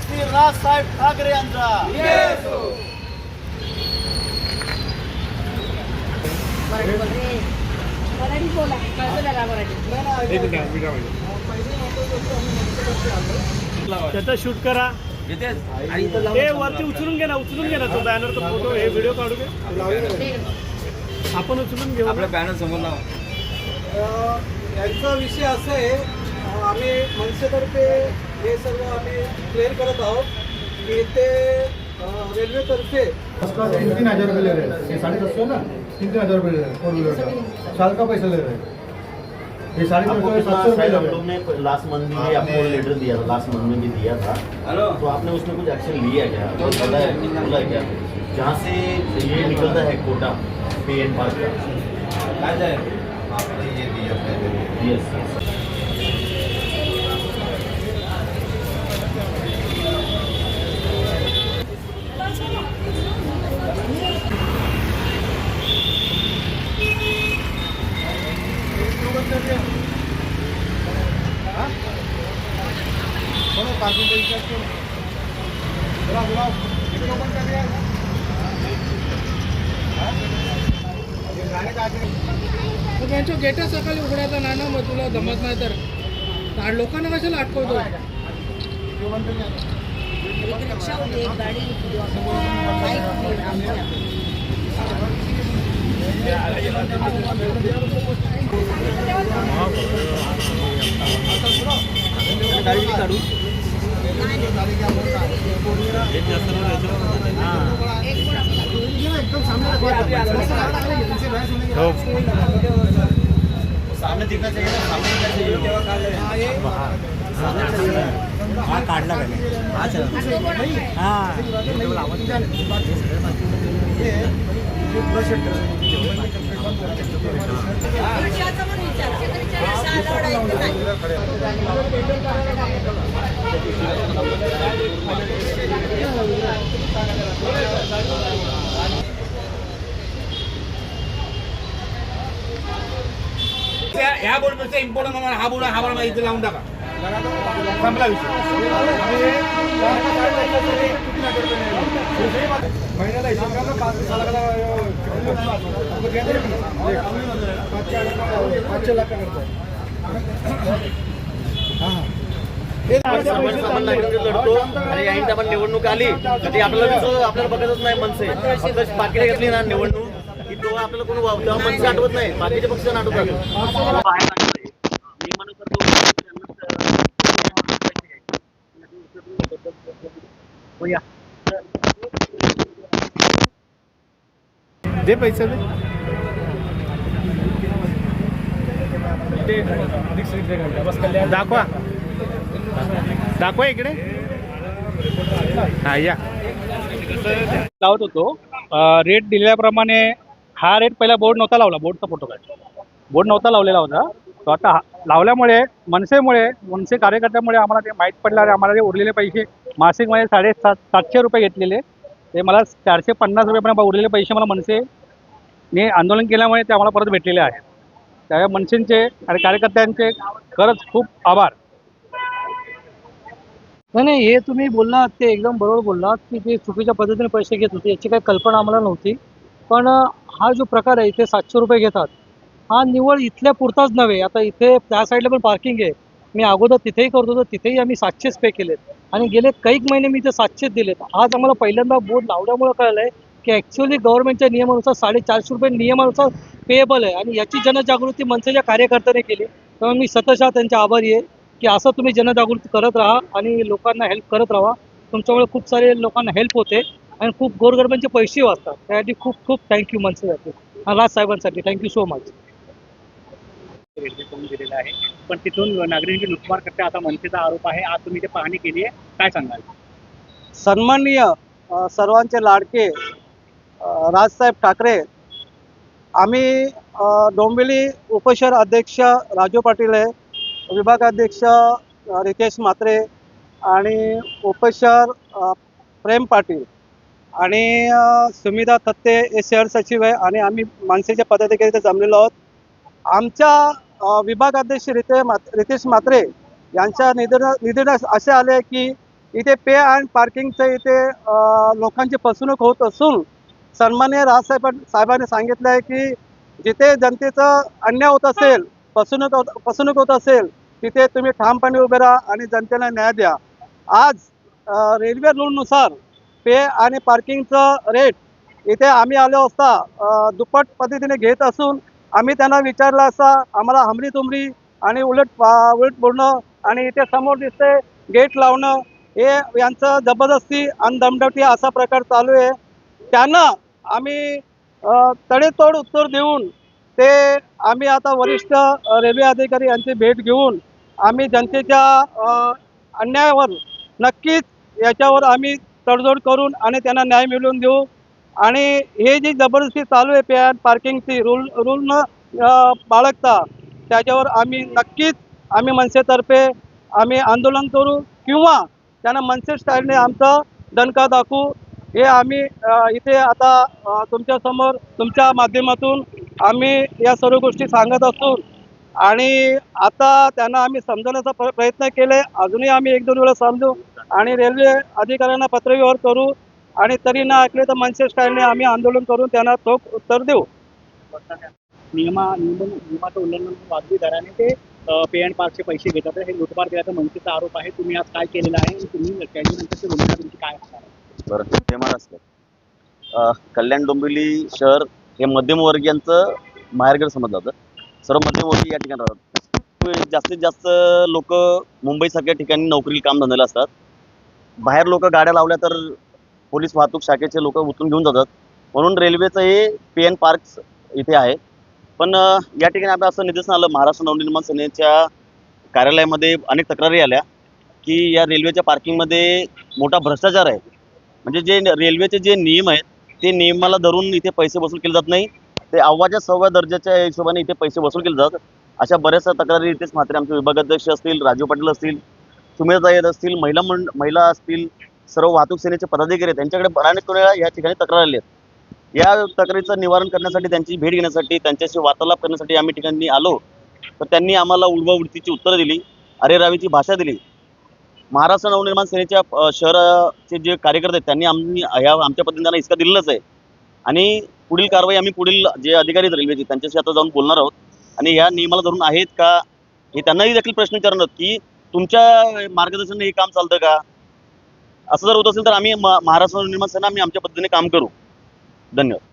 श्री राजसाहेब ठाकरे यांचा. त्याचा शूट करा. ते वरती उचलून घे ना उचलून घे ना तो बॅनर तो फोटो हे व्हिडिओ काढू दे आपण उचलून घेऊ ना. बॅनर समोर लावा. अ, यांचा विषय असा आहे आम्ही मनसेतर्फे हे सर्व आम्ही क्लिअर करत आहोत की ते रेल्वेतर्फे तीन तीन हज़ार रुपये ले रहे हैं ये साढ़े दस सौ है ना तीन तीन हज़ार रुपये ले रहे हैं फोर व्हीलर का साल का पैसा ले रहे हैं ये साढ़े दस सौ सात सौ रुपये हम लोग ने लास्ट मंथ में आपको लेटर दिया था लास्ट मंथ में भी दिया था हेलो. तो आपने उसमें कुछ एक्शन लिया क्या? है बोला क्या? जहाँ से ये निकलता है कोटा पे एंड पार्क का। काय जाय यस मग यांच्या गेटा सकाळी उघडायचा ना ना मग तुला जमत नाही तर. लोकांना कशाला अटकवतो? रिक्षा होती एक गाडी बाईक होती सामने दिखना चाहिए सामने दिखना चाहिए हाँ. चला ह्या बोर्डपेक्षा इम्पॉर्टंट आम्हाला हा हा इथे लावून टाका. संपला महिन्याला हिशोब पाच पाचशे लाख लढतो आणि टायमाला निवडणूक आली तर ती आपल्याला आपल्याला बघतच नाही मनसे. पाकिटे घेतली ना निवडणूक की तो आपल्याला कोणी वाव- तेव्हा मनसे आठवत नाही. बाकीचे पक्ष आठवतात दे पैसे दे. दाखवा. दाखवा इकडे. हा या. लावत होतो. रेट दिल्याप्रमाणे हा रेट पहिला बोर्ड नव्हता लावला बोर्डचा फोटो काय बोर्ड नव्हता लावलेला होता. तो आता हा- लावल्यामुळे मनसेमुळे मनसे कार्यकर्त्यामुळे आम्हाला ते माहीत पडलं आणि आम्हाला ते उरलेले पैसे मासिकमध्ये साडेसात सातशे रुपये घेतलेले. ते मला चारशे पन्नास रुपयापर्यंत उरलेले पैसे मला मनसेने आंदोलन केल्यामुळे ते आम्हाला परत भेटलेले आहेत. त्या मनसेंचे आणि कार्यकर्त्यांचे खरंच खूप आभार. नाही नाही हे तुम्ही बोललात ते एकदम बरोबर बोललात की ते चुकीच्या पद्धतीने पैसे घेत होते याची काही कल्पना आम्हाला नव्हती. पण हा जो प्रकार आहे इथे सातशे रुपये घेतात. हा निवड इथल्या पुरताच नव्हे आता इथे त्या साईडला पण पार्किंग आहे. मी अगोदर तिथेही करत होतो तिथेही आम्ही सातशेच पे केलेत. आणि गेले कैक महिने मी ते सातशेच दिलेत. आज आम्हाला पहिल्यांदा बोर्ड लावल्यामुळे कळलं आहे की ॲक्च्युअली गव्हर्नमेंटच्या नियमानुसार साडेचारशे रुपये नियमानुसार पेएबल आहे. आणि याची जनजागृती मनसेच्या कार्यकर्त्याने केली. त्यामुळे मी सतशः त्यांचे आभारी आहे. की असं तुम्ही जनजागृती करत राहा आणि लोकांना हेल्प करत राहा. तुमच्यामुळे खूप सारे लोकांना हेल्प होते आणि खूप गोरगरबांचे पैसे वाचतात. त्यासाठी खूप खूप थँक्यू मनसेसाठी आणि Raj साहेबांसाठी thank you so much railway करून दिलेला आहे. पण तिथून नागरिकांची लुटमार करते असा मनसेचा आरोप आहे. आज तुम्ही ते पाहणी केली आहे. काय सांगाल? सन्माननीय सर्वांचे लाडके राजसाहेब ठाकरे. आम्ही डोंबिवली उपशहर अध्यक्ष राजू पाटील आहे. विभागाध्यक्ष रितेश म्हात्रे आणि उपशहर प्रेम पाटील आणि सुमिधा सुमिता थत्ते हे शहर सचिव आहे आणि आम्ही माणसेचे पदाधिकारी इथे जमलेलो आहोत. आमच्या विभागाध्यक्ष रिते मात रितेश म्हात्रे यांच्या निधन निधनास असे आले की इथे पे अँड पार्किंगचं इथे लोकांची फसवणूक होत असून सन्मान्य राजसाहेब साहेबांनी सांगितलं आहे की जिथे जनतेचं अन्याय होत असेल फसवणूक होत फसवणूक होत असेल तिथे तुम्ही ठामपणे उभे राहा आणि जनतेला न्याय द्या. आज रेल्वे रूलनुसार पे आणि पार्किंगचं रेट इथे आम्ही आलो असता दुप्पट पद्धतीने घेत असून आम्ही त्यांना विचारलं असता आम्हाला हमरी तुमरी आणि उलट पा- उलट बोलणं आणि इथे समोर दिसते गेट लावणं हे यांचं जबरदस्ती आणि दमदमटी असा प्रकार चालू आहे. त्यांना आम्ही तडेतोड उत्तर देऊन ते आम्ही आता वरिष्ठ रेल्वे अधिकारी यांची भेट घेऊन आम्ही जनतेच्या अन्यायावर नक्कीच याच्यावर आम्ही तडजोड करून आणि त्यांना न्याय मिळवून देऊ. आणि हे जी जबरदस्ती चालू आहे पे पार्किंगची रूल रूल न बाळगता त्याच्यावर आम्ही नक्कीच आम्ही मनसेतर्फे आम्ही आंदोलन करू किंवा त्यांना मनसे स्टाईलने आमचा दणका दाखवू. हे आम्ही इथे आता तुमच्यासमोर तुमच्या माध्यमातून आम्ही या सर्व गोष्टी सांगत असून आणि आता त्यांना आम्ही समजवण्याचा प्र- प्रयत्न केले. अजूनही आम्ही एक दोन वेळा समजू आणि रेल्वे अधिकाऱ्यांना पत्रव्यवहार करू आणि तरी ना ऐकले तर मनसे स्टाईलने आम्ही आंदोलन करून त्यांना चोख उत्तर देऊ. नियमा नियम नियमाचं उल्लंघन वाजवी दराने ते पे अँड पार्कचे पैसे घेतात हे लुटमार केल्याचा मनसेचा आरोप आहे. तुम्ही आज काय केलेला आहे? आणि तुम्ही त्याच्यानंतरची भूमिका तुमची काय असणार? बरं कल्याण डोंबिवली शहर हे मध्यमवर्गीयांचं माहेरघर समजलं जातं सर्व मध्यमवर्ती या ठिकाणी राहतात. जास्तीत जास्त लोक मुंबईसारख्या ठिकाणी नोकरी काम धंद्याला असतात. बाहेर लोक गाड्या लावल्या तर पोलीस वाहतूक शाखेचे लोक उतरून घेऊन जातात. म्हणून रेल्वेचं हे पी एन पार्क इथे आहे. पण या ठिकाणी आपलं असं निदर्शन आलं महाराष्ट्र नवनिर्माण सेनेच्या कार्यालयामध्ये अनेक तक्रारी आल्या की या रेल्वेच्या पार्किंगमध्ये मोठा भ्रष्टाचार आहे. म्हणजे जे रेल्वेचे जे नियम आहेत ते नियमाला धरून इथे पैसे वसूल केले जात नाही. ते अव्वाच्या सव्वा दर्जाच्या हिशोबाने इथे पैसे वसूल केले जातात. अशा बऱ्याचशा तक्रारी इथेच मात्र आमचे विभागाध्यक्ष असतील राजू पाटील असतील सुमेधा येत असतील महिला मंड महिला असतील सर्व वाहतूक सेनेचे पदाधिकारी आहेत. त्यांच्याकडे अनेक वेळा या ठिकाणी तक्रार आली आहेत. या तक्रारीचं निवारण करण्यासाठी त्यांची भेट घेण्यासाठी त्यांच्याशी वार्तालाप करण्यासाठी आम्ही ठिकाणी आलो. तर त्यांनी आम्हाला उडवाउडतीची उत्तरं दिली अरे रावीची भाषा दिली. महाराष्ट्र नवनिर्माण सेनेच्या शहराचे जे कार्यकर्ते आहेत त्यांनी आम्ही ह्या आमच्या पद्धतीने त्यांना इसका दिलेलाच आहे. आणि पुढील कारवाई आम्ही पुढील जे अधिकारी आहेत रेल्वेचे त्यांच्याशी आता जाऊन बोलणार आहोत. आणि या नियमाला धरून आहेत का? हे त्यांनाही देखील प्रश्न विचारणार आहोत की तुमच्या मार्गदर्शनाने हे काम चालतं का? असं जर होत असेल तर आम्ही महाराष्ट्र निर्माण सेना आम्ही आमच्या पद्धतीने काम करू. धन्यवाद.